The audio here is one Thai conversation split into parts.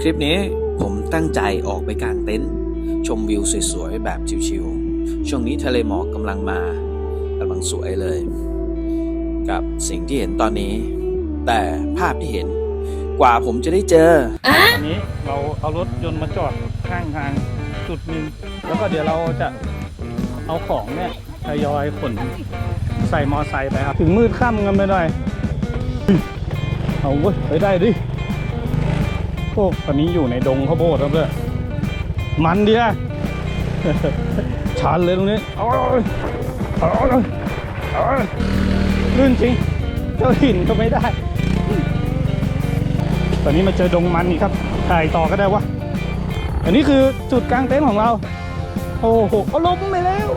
คลิปนี้ผมตั้งใจออกไปกางเต็นท์ชมวิวสวยๆ แบบชิวๆ ช่วงนี้ทะเลหมอกกำลังมากำลังสวยเลย กับสิ่งที่เห็นตอนนี้ แต่ภาพที่เห็นกว่าผมจะได้เจอ อันนี้เราเอารถยนต์มาจอดข้างทางจุดหนึ่งแล้วก็เดี๋ยวเราจะเอาของเนี่ยทยอยขนใส่มอไซค์ไปครับ ถึงมืดค่ำกันไปหน่อยเฮ้ยเอาเว้ยไปได้ดิ พวกตอนนี้อยู่ในดงข้าวโพดครับเลยมันเดีอะชันเลยตรงนี้เอาเลยเอาเลยเอลยลื่นจริงเจ้าหินก็ไม่ได้ ตอนนี้มาเจอดงมันอีกครับ ถ่ายต่อก็ได้วะ อันนี้คือจุดกลางเต็นท์ของเรา โอ้โหเอาล้มไปแล้ว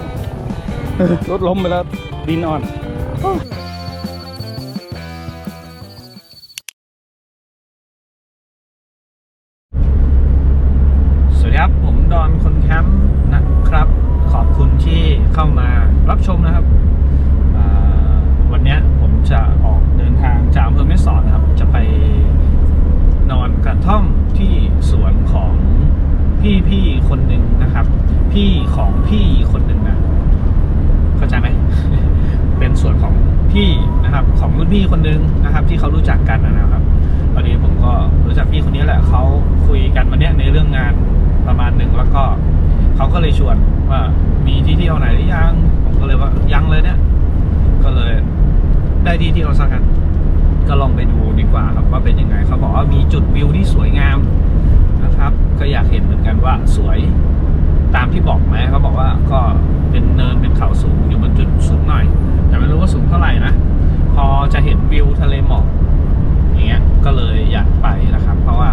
รถล้มไปแล้วดินอ่อน คนหนึ่งนะครับ ที่เขารู้จักกันนะครับ ตอนนี้ผมก็รู้จักพี่คนนี้แหละเขาคุยกันวันนี้ในเรื่องงานประมาณหนึ่งแล้วก็เขาก็เลยชวนว่ามีที่เที่ยวไหนหรือยังผมก็เลยว่ายังเลยเนี่ย ก็เลยได้ที่เที่ยวสักกันก็ลองไปดูดีกว่าครับว่าเป็นยังไงเขาบอกว่ามีจุดวิวที่สวยงามนะครับ ก็อยากเห็นเหมือนกันว่าสวยตามที่บอกไหมเขาบอกว่าก็เป็นเนินเป็นเขาสูงอยู่บนจุดสูงหน่อย แต่ไม่รู้ว่าสูงเท่าไหร่นะ พอจะเห็นวิวทะเลหมอกอย่างเงี้ยก็เลยอยากไปนะครับ เพราะว่า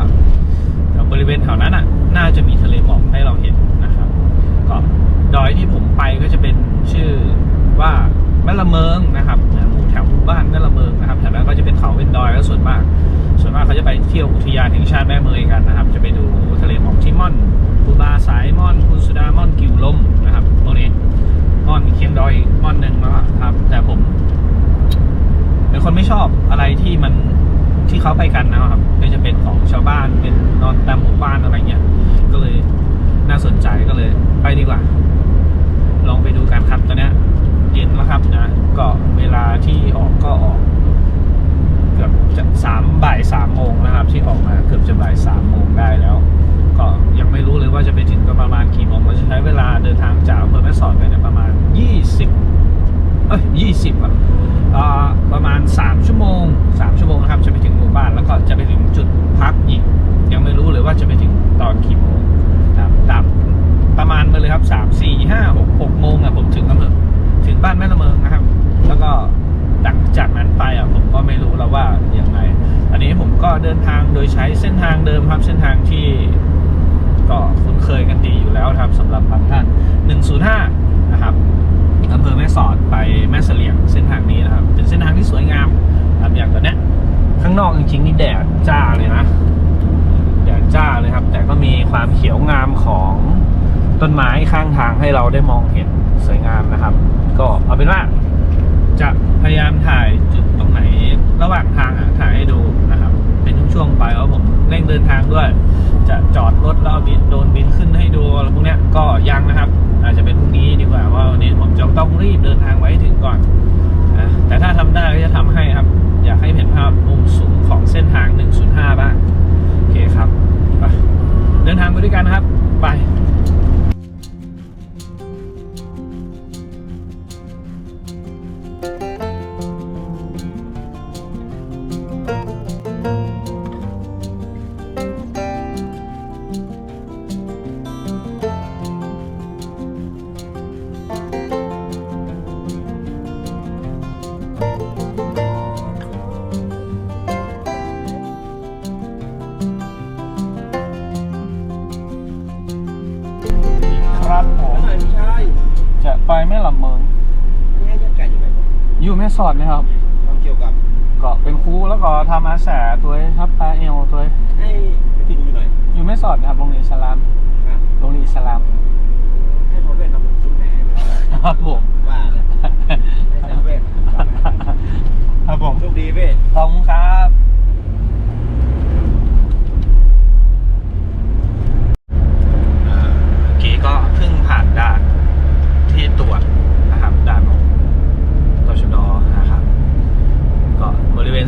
บริเวณแถวนั้นอะ น่าจะมีทะเลหมอกให้เราเห็นนะครับ ก็ดอยที่ผมไปก็จะเป็นชื่อว่าแม่ละเมิงนะครับหมู่แถวหมู่บ้านแม่ละเมิงนะครับแถวนั้นก็จะเป็นเขาเป็นดอยแล้วส่วนมาก ส่วนมากเขาจะไปเที่ยวอุทยานแห่งชาติแม่เมยกันนะครับ จะไปดูทะเลหมอกที่ม่อนภูบาสายม่อนภูสุดาม่อนกิวลมนะครับตรงนี้ม่อนเคียงดอยม่อนหนึ่งนะครับ แต่ผม เป็นคนไม่ชอบอะไรที่มันที่เขาไปกันนะครับก็จะเป็นของชาวบ้านเป็นนอนตามหมู่บ้านอะไรเงี้ย ก็เลยน่าสนใจก็เลย ไปดีกว่า ลองไปดูกันครับตอนเนี้ยเย็นแล้วครับนะก็เวลาที่ออกก็ออก เกือบจะสามบ่ายสามโมงนะครับ ที่ออกมาเกือบจะบ่ายสามโมงได้แล้ว ก็ยังไม่รู้เลยว่าจะไปถึงประมาณกี่โมงเราจะใช้เวลาเดินทางจากอำเภอแม่สอดไปเนี่ยประมาณยี่สิบ เอ้ยยี่สิบอะประมาณสามชั่วโมงสามชั่วโมงนะครับจะไปถึงหมู่บ้านแล้วก็จะไปถึงจุดพักอีก ยังไม่รู้เลยว่าจะไปถึงตอนกี่โมงนะครับตามประมาณไปเลยครับสามสี่ห้าหกหกโมงอะผมถึงอำเภอถึงบ้านแม่ละเมิงนะครับ แล้วก็จากจากนั้นไปอะผมก็ไม่รู้แล้วว่าอยังไงอันนี้ผมก็เดินทางโดยใช้เส้นทางเดิมครับเส้นทางที่ก็คุ้นเคยกันดีอยู่แล้วครับสำหรับบางท่าน105 นะครับ อำเภอแม่สอดไปแม่เสลียงเส้นทางนี้นะครับ เป็นเส้นทางที่สวยงามครับอย่างตอนเนี้ยข้างนอกจริงๆนี่แดดจ้าเลยนะแดดจ้าเลยครับ แต่ก็มีความเขียวงามของต้นไม้ข้างทางให้เราได้มองเห็นสวยงามนะครับ ก็เอาเป็นว่าจะพยายามถ่ายจุดตรงไหนระหว่างทางอะถ่ายให้ดูนะครับ เป็นช่วงๆไปเพราะผมเร่งเดินทางด้วย จะจอดรถแล้วเอาบินโดนบินขึ้นให้ดูอะไรพวกเนี้ยก็ยังนะครับ อาจจะเป็นพรุ่งนี้ดีกว่าว่าวันนี้ผมจะต้องรีบเดินทางไว้ให้ถึงก่อนนะแต่ถ้าทำได้ก็จะทำให้ครับ อยากให้เห็นภาพมุมสูงของเส้นทาง 105 บ้าง โอเคครับไปเดินทางไปด้วยกันนะครับ ไป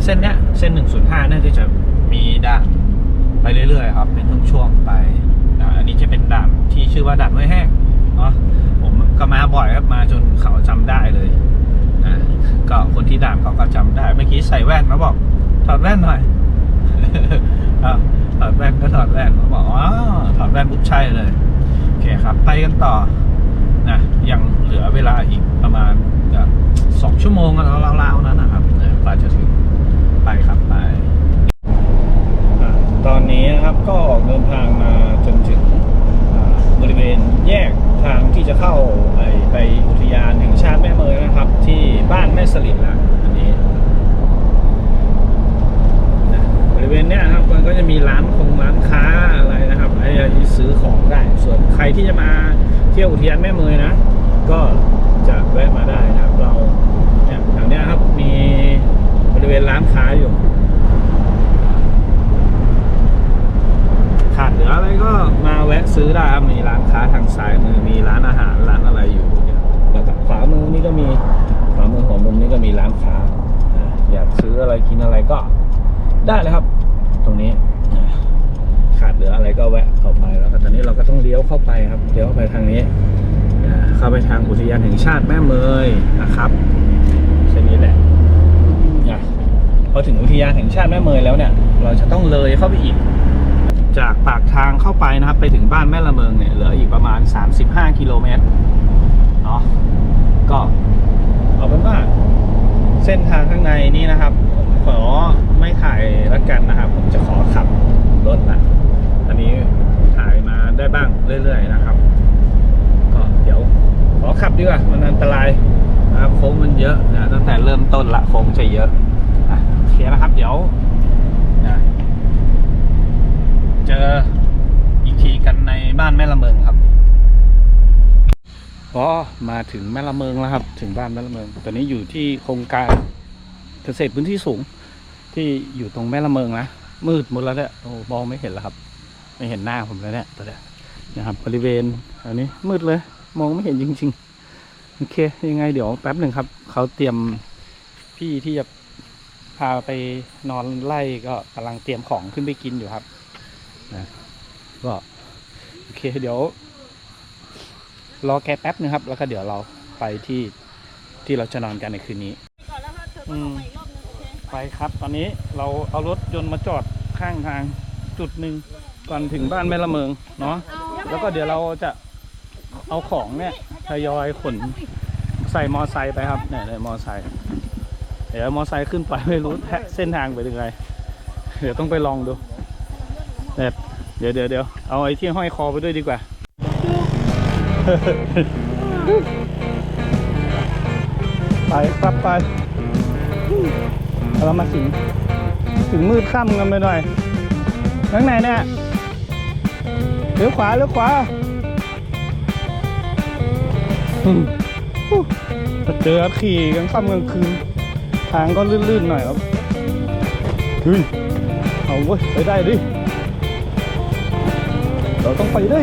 เส้นเนี้ยเส้นหนึ่งศูนย์ห้าน่าจะมีด่านไปเรื่อยๆครับ เป็นช่วงๆไปอันนี้จะเป็นด่านที่ชื่อว่าด่านห้วยแห้งเนาะผมก็มาบ่อยครับมาจนเขาจำได้เลยอ่าก็คนที่ด่านเขาก็จำได้เมื่อกี้ใส่แว่นมาบอกถอดแว่นหน่อยถอดแว่นก็ถอดแว่นเขาบอกอ๋อถอดแว่นปุ๊บใช่เลยโอเคครับ ไปกันต่อนะยังเหลือเวลาอีกประมาณสองชั่วโมงราวๆนั้นนะครับกว่าจะถึง ไปครับไป ตอนนี้นะครับก็ออกเดินทางมาจนถึงบริเวณแยกทางที่จะเข้าไปไปอุทยานแห่งชาติแม่เมยนะครับ ที่บ้านแม่สลิดล้วอันนี้บริเวณเนี้ยครับมันก็จะมีร้านคงร้านค้าอะไรนะครับไอ้ที่ซื้อของได้ ส่วนใครที่จะมาเที่ยวอุทยานแม่เมยนะ ก็จะแวะมาได้นะครับเราเนี่ยแถวเนี้ยครับมีบ ริเวณร้านค้าอยู่ ขาดเหลืออะไรก็มาแวะซื้อได้ครับมีร้านค้าทางซ้ายมือมีร้านอาหารร้านอะไรอยู่เนี่ยแล้วขวามือนี่ก็มีขวามือของมุมนี่ก็มีร้านค้า อยากซื้ออะไรกินอะไรก็ได้เลยครับ ตรงนี้ขาดเหลืออะไรก็แวะเข้าไปแล้วตอนนี้เราก็ต้องเลี้ยวเข้าไปครับเลี้ยวเข้าไปทางนี้เข้าไปทางอุทยานแห่งชาติแม่เมยนะครับเส้นนี้แหละ พอถึงอุทยานแห่งชาติแม่เมยแล้วเนี่ย เราจะต้องเลยเข้าไปอีก จากปากทางเข้าไปนะครับ ไปถึงบ้านแม่ละเมิงเนี่ยเหลืออีกประมาณ 35 กิโลเมตรเนาะก็เอาเป็นว่าเส้นทางข้างในนี้นะครับขอไม่ถ่ายละกันนะครับ ผมจะขอขับรถนะอันนี้ถ่ายมาได้บ้างเรื่อย ๆ นะครับ ก็เดี๋ยวขอขับดีกว่ามันอันตรายนะครับโค้งมันเยอะนะตั้งแต่เริ่มต้นละโค้งจะเยอะ อะโอเคนะครับ เดี๋ยวนะเจออีกทีกันในบ้านแม่ละเมิงครับพอมาถึงแม่ละเมิงแล้วครับ ถึงบ้านแม่ละเมิง ตอนนี้อยู่ที่โครงการเกษตรพื้นที่สูง ที่อยู่ตรงแม่ละเมิงนะมืดหมดแล้วเนี่ยโอ้มองไม่เห็นแล้วครับ ไม่เห็นหน้าผมแล้วเนี่ยตอนเนี้ยนะครับบริเวณอันนี้มืดเลย มองไม่เห็นจริง ๆ โอเค ยังไงเดี๋ยวแป๊บหนึ่งครับ เขาเตรียมพี่ที่จะพาไปนอนไล่ก็กำลังเตรียมของขึ้นไปกินอยู่ครับนะก็โอเคเดี๋ยว รอแกแป๊บนึงครับ แล้วก็เดี๋ยวเราไปที่ที่เราจะนอนกันในคืนนี้ไปครับ ตอนนี้เราเอารถยนต์มาจอดข้างทางจุดหนึ่งก่อนถึงบ้านแม่ละเมิงเนาะแล้วก็เดี๋ยวเราจะเอาของเนี่ยทยอยขนใส่มอไซค์ไปครับเนี่ยในมอไซค์ เดี๋ยวมอไซค์ขึ้นไปไม่รู้แทะเส้นทางไปถึงไงเดี๋ยวต้องไปลองดูเดี๋ยวเดี๋ยวเดี๋ยวเอาไอ้ที่ห้อยคอไปด้วยดีกว่า ไปครับไปเรามาถึงถึงมืดค่ำกันไปหน่อยข้างไหนเนี่ยเลี้ยวขวาเลี้ยวขวาเจอขี่กลางค่ำกลางคืน ทางก็ลื่นๆหน่อยครับเฮ้ยเอาเว้ยไปได้ดิ เราต้องไปได้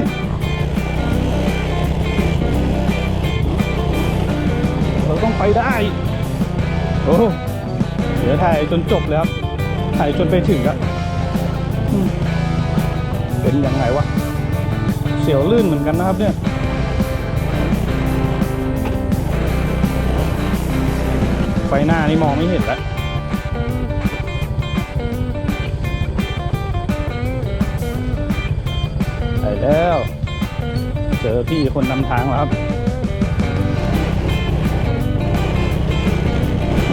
เราต้องไปได้ โอ้เดี๋ยวถ่ายจนจบเลยครับถ่ายจนไปถึงอะอืมเป็นยังไงวะ เสียวลื่นเหมือนกันนะครับเนี่ย ไฟหน้านี่มองไม่เห็นแล้วไปแล้ว เจอพี่คนนำทางแล้วครับ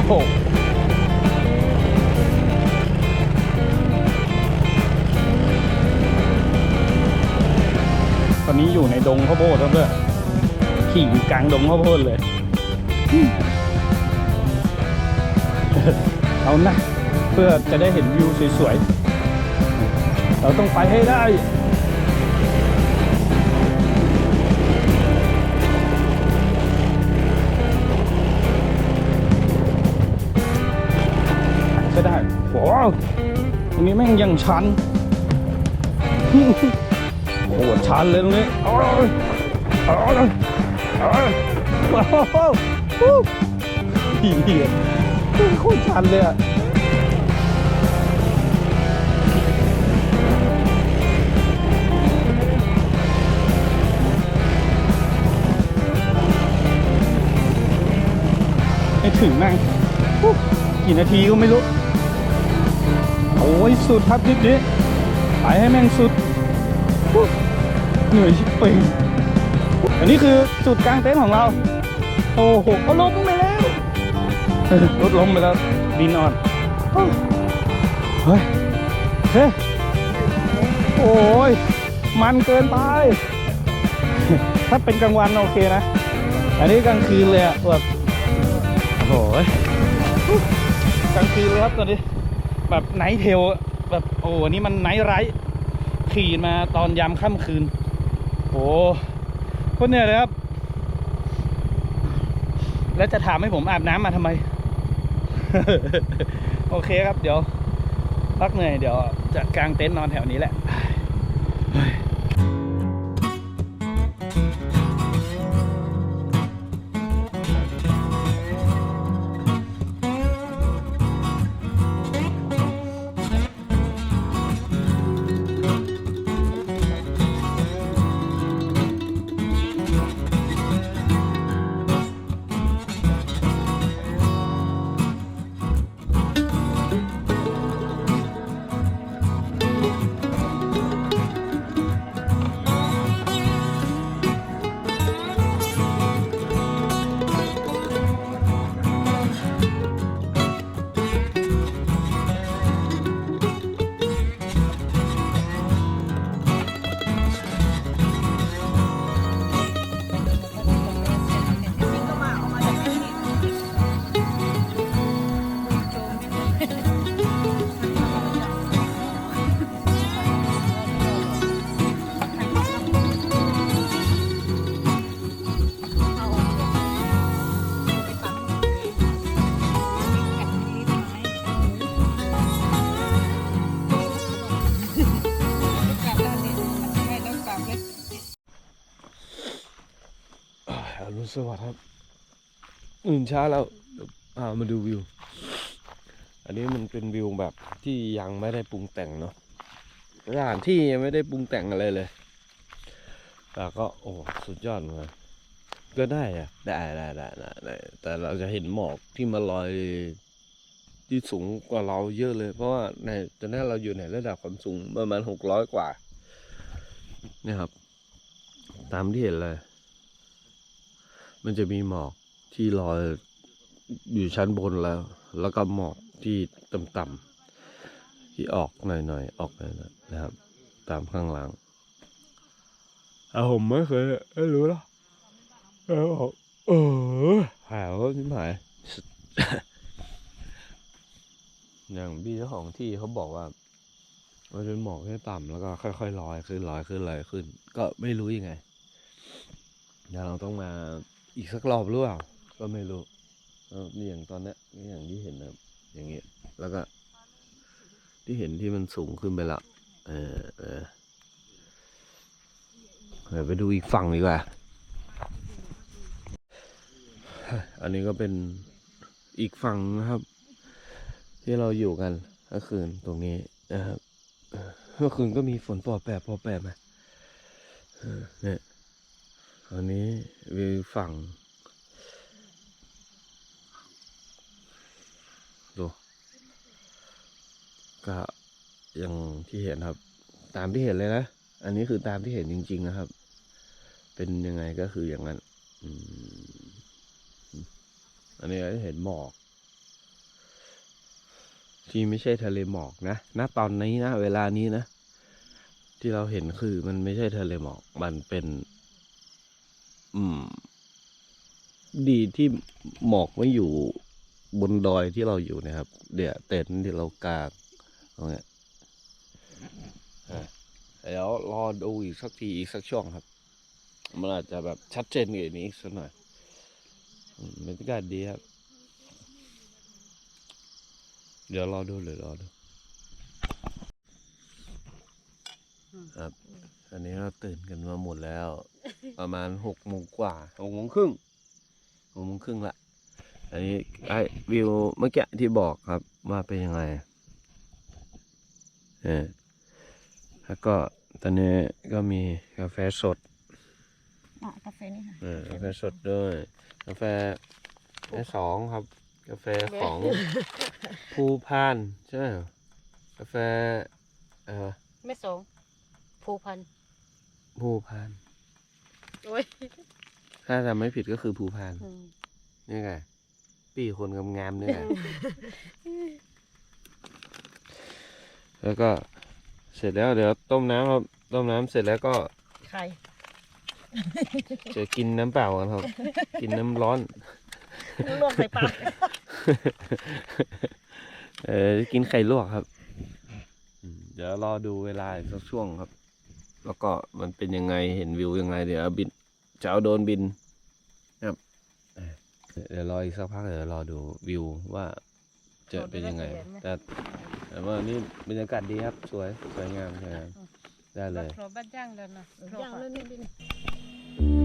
โอ้ตอนนี้อยู่ในดงข้าวโพดครับเพื่อขี่อยู่กลางดงข้าวโพดเลย เอานะเพื่อจะได้เห็นวิวสวยๆ เราต้องไปให้ได้ใช่ได้โอ้ตรงนี้แม่งยังชันโอ้โหชันเลยตรงนี้โอ้ยโอ้ยโอ้ยโอ้โหเหี้ย โคตรชันเลยอะไปถึงแม่งกี่นาทีก็ไม่รู้ โอ้ยสุดครับทริปนี้ไปให้แม่งสุด เหนื่อยชิบเป่งอันนี้คือจุดกลางเต็นท์ของเรา โอ้โหเอาลม รถล้มไปแล้วดินอ่อนเฮ้ยเฮ้ยโอ้ยมันเกินไป ถ้าเป็นกลางวันโอเคนะ อันนี้กลางคืนเลยอะแบบโอ้โหกลางคืนเลยครับตอนนี้ แบบไนท์เทลอะแบบโอ้อันนี้มันไนท์ไรท์ขี่มาตอนยามค่ำคืนโอ้โคตรเหนื่อยเลยครับ แล้วจะถามให้ผมอาบน้ำมาทำไม โอเคครับเดี๋ยว พักเหนื่อยเดี๋ยวจะกางเต็นท์นอนแถวนี้แหละ ตื่นเช้าแล้วามาดูวิว อันนี้มันเป็นวิวแบบที่ยังไม่ได้ปรุงแต่งเนาะสถานที่ยังไม่ได้ปรุงแต่งอะไรเลย แต่ก็โอ้สุดยอดเลยก็ได้อะได้ได้ได้ได้ได้แต่เราจะเห็นหมอกที่มาลอยที่สูงกว่าเราเยอะเลย เพราะว่าในตอนนี้เราอยู่ในระดับความสูงประมาณหกร้อยกว่านี่ครับ ตามที่เห็นเลย มันจะมีหมอก ที่ลอยอยู่ชั้นบนแล้ว แล้วก็หมอกที่ต่ำๆที่ออกหน่อยๆออกหน่อยๆนะครับ ตามข้างหลังอะผมไม่เคยไม่รู้หรอกเออบอกเออหายก็ชิบหายอย่างพี่เจ้าของที่เขาบอกว่ามันเป็นหมอกที่ต่ำแล้วก็ค่อยๆลอยขึ้นลอยขึ้นลอยขึ้น ก็ไม่รู้ยังไงเดี๋ยวเราต้องมาอีกสักรอบหรือเปล่า ก็ไม่รู้นี่อย่างตอนนี้นี่อย่างที่เห็นนะอย่างเงี้ยแล้วก็ ที่เห็นที่มันสูงขึ้นไปละเออเออเดี๋ยวไปดูอีกฝั่งดีกว่า อันนี้ก็เป็นอีกฝั่งนะครับ ที่เราอยู่กันเมื่อคืนตรงนี้นะครับเมื่อคืนก็มีฝนปอแปรปอแปรมาเออเนี่ยอันนี้วิวฝั่ง ก็อย่างที่เห็นครับ ตามที่เห็นเลยนะ อันนี้คือตามที่เห็นจริง ๆ นะครับ เป็นยังไงก็คืออย่างนั้นอันนี้เห็นหมอก ที่ไม่ใช่ทะเลหมอกนะณตอนนี้นะเวลานี้นะที่เราเห็นคือมันไม่ใช่ทะเลหมอก มันเป็น อืม ดีที่หมอกไม่อยู่บนดอยที่เราอยู่นะครับ เดี๋ยวเต็นท์ที่เรากาง ตรงเนี้ยเดี๋ยวรอดูอีกสักทีอีกสักช่วงครับ มันอาจจะแบบชัดเจนกว่านี้สักหน่อยบรรยากาศดีครับ เดี๋ยวรอดูเลยรอดูครับ อันนี้เราตื่นกันมาหมดแล้ว ประมาณหกโมงกว่าหกโมงครึ่งหกโมงครึ่งละ อันนี้ไอ้วิวเมื่อกี้ที่บอกครับว่าเป็นยังไง เออแล้วก็ตอนนี้ก็มีกาแฟสดอะกาแฟนี่ค่ะเออกาแฟสดด้วย กาแฟแค่สองครับ กาแฟของภูพานใช่ไหมกาแฟเอ่อไม่สองผูพันภูพาน โอ้ยถ้าจำไม่ผิดก็คือภูพาน อืมนี่ไง ปีคนงามๆนี่ไง แล้วก็เสร็จแล้วเดี๋ยวต้มน้ำครับ ต้มน้ำเสร็จแล้วก็ใครจะกินน้ำเปล่ากันครับ กินน้ำร้อนลวกใส่ปากเออกินไข่ลวกครับอืมเดี๋ยวรอดูเวลาอีกสักช่วงครับ แล้วก็มันเป็นยังไงเห็นวิวยังไงเดี๋ยวบินจะเอาโดรนบินครับเออเดี๋ยวรออีกสักพักเดี๋ยวรอดูวิวว่า จะเป็นยังไง แต่แต่ว่านี่บรรยากาศดีครับสวยสวยงามสวยงามได้เลยโปรบ้านย่างแล้วนะ ย่างแล้วนี่ดิ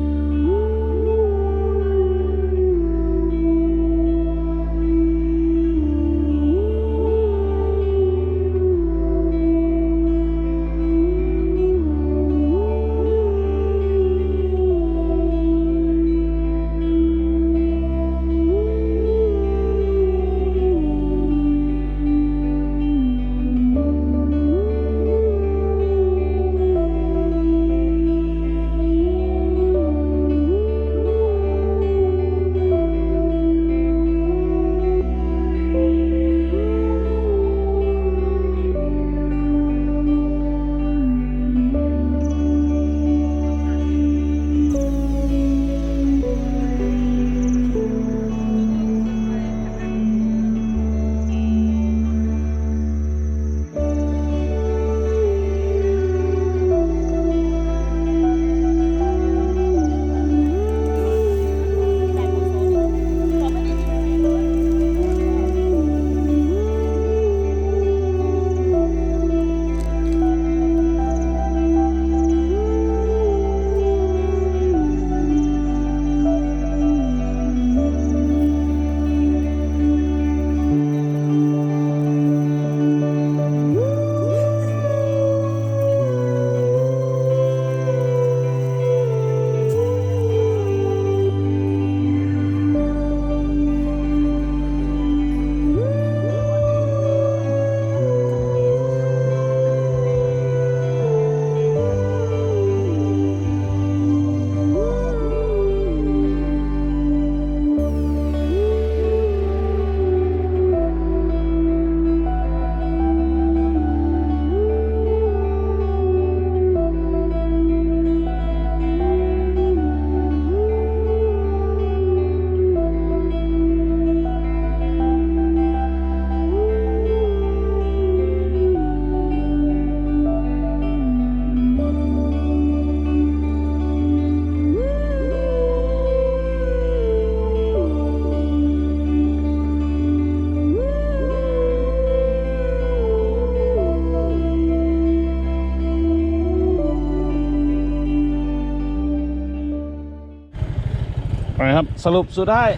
สรุปสุดท้าย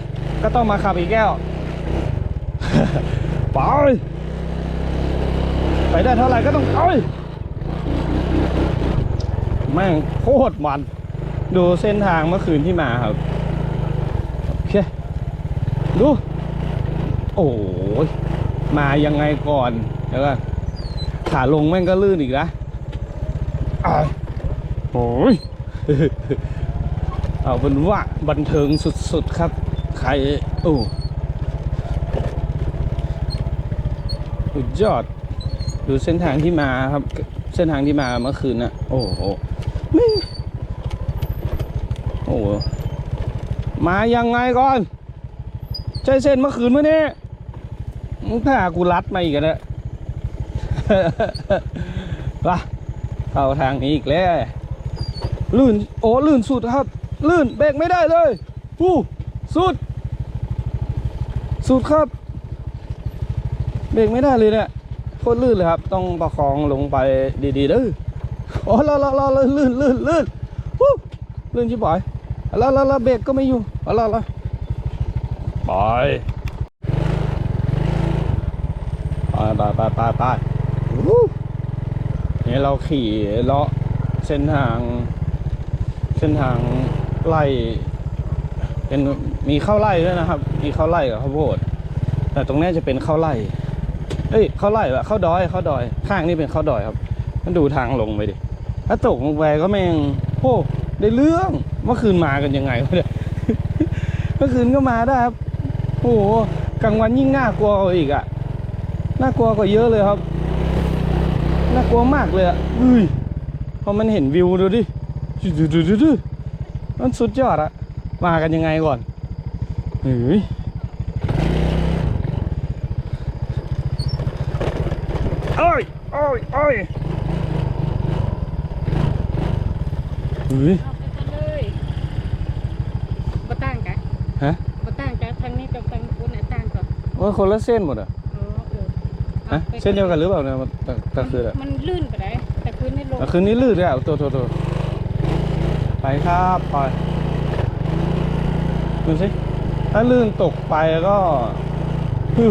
ก็ต้องมาขับอีกแก้วไปไปได้เท่าไหร่ก็ต้องไปแม่งโคตรมัน ดูเส้นทางเมื่อคืนที่มาครับโอเคดู โอ้ยมายังไงก่อนเดี๋ยวก่อนขาลงแม่งก็ลื่นอีกนะโอ้ย เอาเป็นว่าบันเทิงสุดๆครับ ใครโอ้สุดยอด ดูเส้นทางที่มาครับ เส้นทางที่มาเมื่อคืนนะโอ้โหไม่โอ้โหมายังไงก่อน ใช่เส้นเมื่อคืนเมื่อนี้มึงถ้ากูรัดมาอีกแล้วว่ะเข้าทางนี้อีกแล้วลื่น โอ้ลื่นสุดครับ ลื่นเบรกไม่ได้เลยอู้สุด สุดครับ เบรกไม่ได้เลยเนี่ยโคตรลื่นเลยครับ ต้องประคองลงไปดีๆเด้อโอ้ละละละละลื่นลื่นลื่นวู้ลื่นชิบหายละละละเบรกก็ไม่อยู่ละละละไปไปไปไปไปไปวู้นี่เราขี่เลาะเส้นทางเส้นทาง ไล่เป็นมีข้าวไร่ด้วยนะครับ มีข้าวไร่กับข้าวโพดแต่ตรงนี้จะเป็นข้าวไร่เอ้ยข้าวไร่วะข้าวดอยข้าวดอย ข้างนี่เป็นข้าวดอยครับมันดูทางลงไปดิถ้าตกลงไปก็แม่งโอ้ได้เรื่องเมื่อคืนมากันยังไงวะเนี่ยเมื่อคืนก็มาได้ครับโอ้โหกลางวันยิ่งน่ากลัวอีกอะน่ากลัวกว่าเยอะเลยครับน่ากลัวมากเลยอะอุ้ยพอมันเห็นวิวดูดิดูดูดูดู มันสุดยอดอะมากันยังไงก่อนเฮ้ยโอ้ยโอ้ยโอ้ยเฮ้ยเอาไปกันเลยบ่ต่างกันฮะบ่ต่างกันทางนี้กับทางคุณน่ะต่างกันว่าคนละเส้นหมดอะอ๋อเออฮะอาไปเส้นเดียวกันหรือเปล่าเนี่ยมันตะตะคืนอะมันลื่นไปได้แต่คืนนี่ลงตะคืนนี้ลื่นเลยอะตัวตัวตัว ไปครับไปดูสิถ้าลื่นตกไปก็ฮึ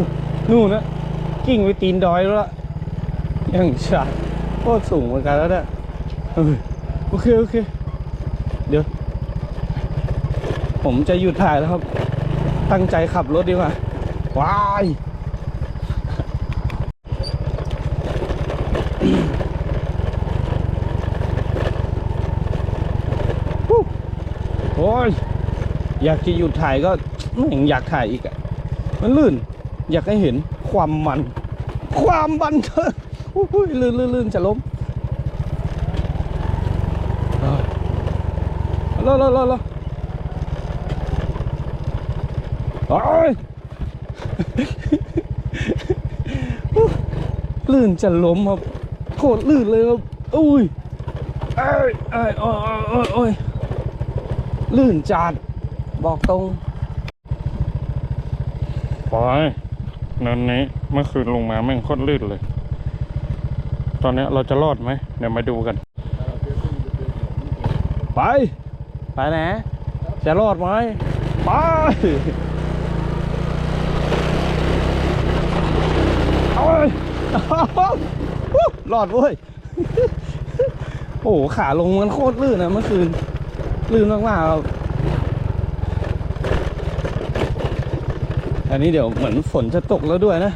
นู่นนะกิ่งไปตีนดอยแล้วละยังชาโคตรสูงเหมือนกันแล้วเนี่ยเออโอเค โอเค เดี๋ยว ผมจะหยุดถ่ายแล้วครับ ตั้งใจขับรถดีกว่า ว้าย โอ้ย อยากจะหยุดถ่ายก็ไม่เห็นอยากถ่ายอีกอะมันลื่น อยากให้เห็นความมัน ความบันเทิงอุ้ยลื่นลื่นลื่นจะล้มเอ้ยรอรอรอรอโอ้ยลื่นจะล้มครับโคตรลื่นเลยครับอุ้ยเอ้ยเอ้ยโอ้ยโอ้ยโอ้ยลื่นจัด บอกตรงปอยนันนี้เมื่อคืนลงมาแม่งโคตรลื่นเลย ตอนเนี้ยเราจะรอดไหมเดี๋ยวมาดูกัน ไป ไปไหนจะรอดไหมไปเอาเลยรอดเว้ยโอ้โหขาลงมันโคตรลื่นนะเมื่อคืน ลื่นมากๆครับ อันนี้เดี๋ยวเหมือนฝนจะตกแล้วด้วยนะ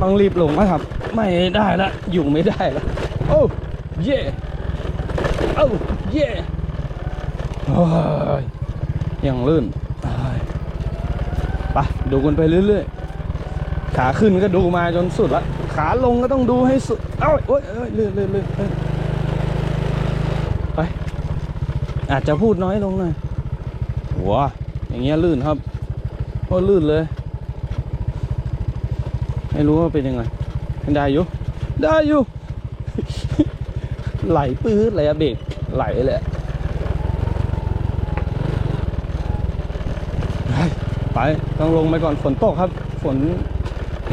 ต้องรีบลงนะครับ ไม่ได้ละ อยู่ไม่ได้ละโอ้เย่โอ้เย่โอ้ยยังลื่นไปดูกันไปเรื่อยๆ ขาขึ้นก็ดูมาจนสุดละ ขาลงก็ต้องดูให้สุด เอ้ยโอ้ยเอ้ยลื่อนเลื่อนเลื่อ้ยไป อาจจะพูดน้อยลงหน่อยหัวอย่างเงี้ยลื่นครับโอ้ลื่นเลย ไม่รู้ว่าเป็นยังไงได้อยู่ ได้อยู่ ไหลปื้ดเลยอะเบรกไหลเลยไปต้องลงไปก่อนฝนตกครับ ฝน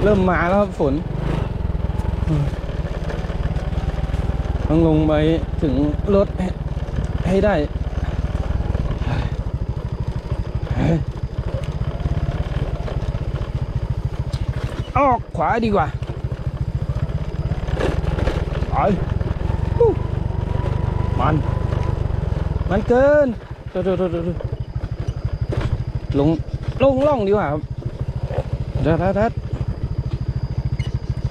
เริ่มมาแล้วครับฝนต้องลงไปถึงรถให้ได้เฮ้ยออกข วาดีกว่าไปมัน มันเกินดี๋ยวเดี๋ยวเดี๋ยวเดี๋ยวลงลงล่องดีกว่าครับดี๋ยวเดี๋ยวเดี๋ยว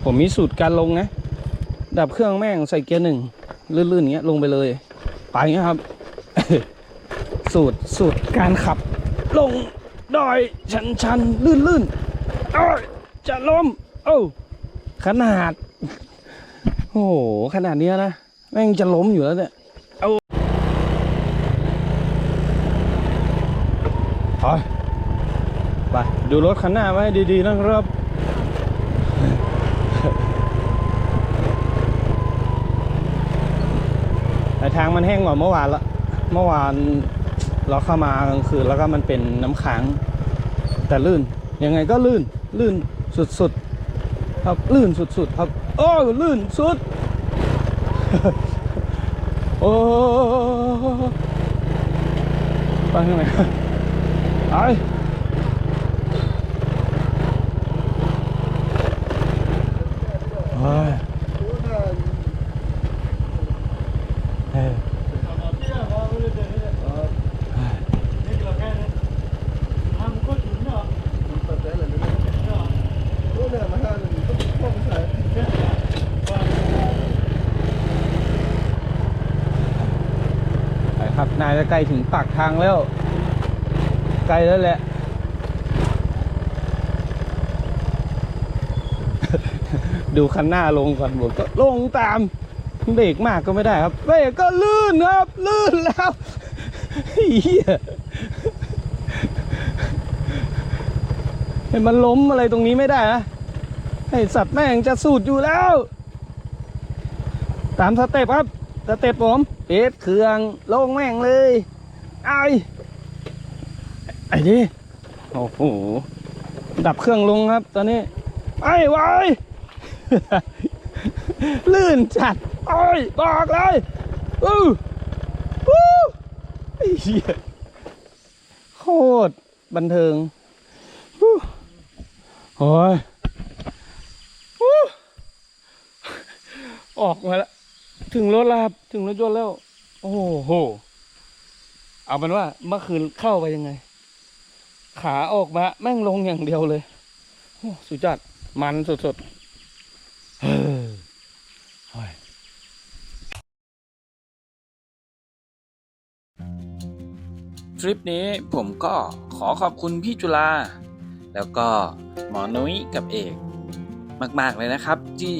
ผมมีสูตรการลงนะ ดับเครื่องแม่งใส่เกียร์หนึ่งลื่นๆอย่างเงี้ยลงไปเลย ไปเงี้ยครับ สูตรสูตรการขับ ลงดอยชันชันลื่นลื่นๆเอ้ยจะล้ม โอ้ขนาด โอ้โห ขนาดเนี้ยนะ แม่งจะล้มอยู่แล้วเนี่ยเอาไปไป ดูรถคันหน้าไว้ดีๆนะครับแต่ทางมันแห้งกว่าเมื่อวานละ เมื่อวานเราเข้ามากลางคืนแล้วก็มันเป็นน้ำค้าง แต่ลื่น ยังไงก็ลื่น ลื่นสุดๆ ครับลื่นสุดๆครับ โอ้ลื่นสุด โอ้ไปทางไหนไปเฮ้ยเฮ้ย ครับน่าจะ ใกล้ถึงปากทางแล้วใกล้แล้วแหละ ดูคันหน้าลงก่อนผมก็ลงตามเบรกมากก็ไม่ได้ครับเบรกก็ลื่นครับ ลื่นแล้วเฮียเห็นมันล้มอะไรตรงนี้ไม่ได้นะไอสัตว์แม่งจะสูดอยู่แล้ว ตามสเต็ปครับ สเต็ปผมปิดเครื่องลงแม่งเลยไอ้ไอ้นี่โอ้โหดับเครื่องลงครับ ตอนนี้ไอ้ไว้ลื่นจัดโอ้ยบอกเลยอู้อู้ไอ้เหี้ยโคตรบันเทิงอู้โอ้ยอู้ออกมาแล้ว ถึงรถแล้วครับ ถึงรถยนต์แล้ว โอ้โห เอาเป็นว่าเมื่อคืนเข้าไปยังไง ขาออกมาแม่งลงอย่างเดียวเลยโอ้สุดยอดมันสดๆเฮ้ยทริปนี้ผมก็ขอขอบคุณพี่จุฬาแล้วก็หมอนุ้ยกับเอก มาก ๆ เลยนะครับ ที่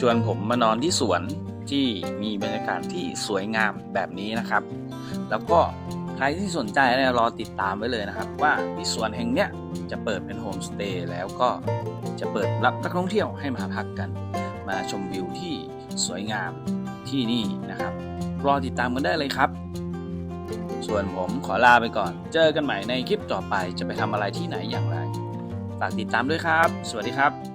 ชวนผมมานอนที่สวน ที่มีบรรยากาศที่สวยงามแบบนี้นะครับ แล้วก็ใครที่สนใจเนี่ยรอติดตามไว้เลยนะครับ ว่าที่สวนแห่งเนี้ยจะเปิดเป็นโฮมสเตย์แล้วก็จะเปิดรับนักท่องเที่ยวให้มาพักกัน มาชมวิวที่สวยงามที่นี่นะครับ รอติดตามกันได้เลยครับ ส่วนผมขอลาไปก่อน เจอกันใหม่ในคลิปต่อไปจะไปทำอะไรที่ไหนอย่างไร ฝากติดตามด้วยครับ สวัสดีครับ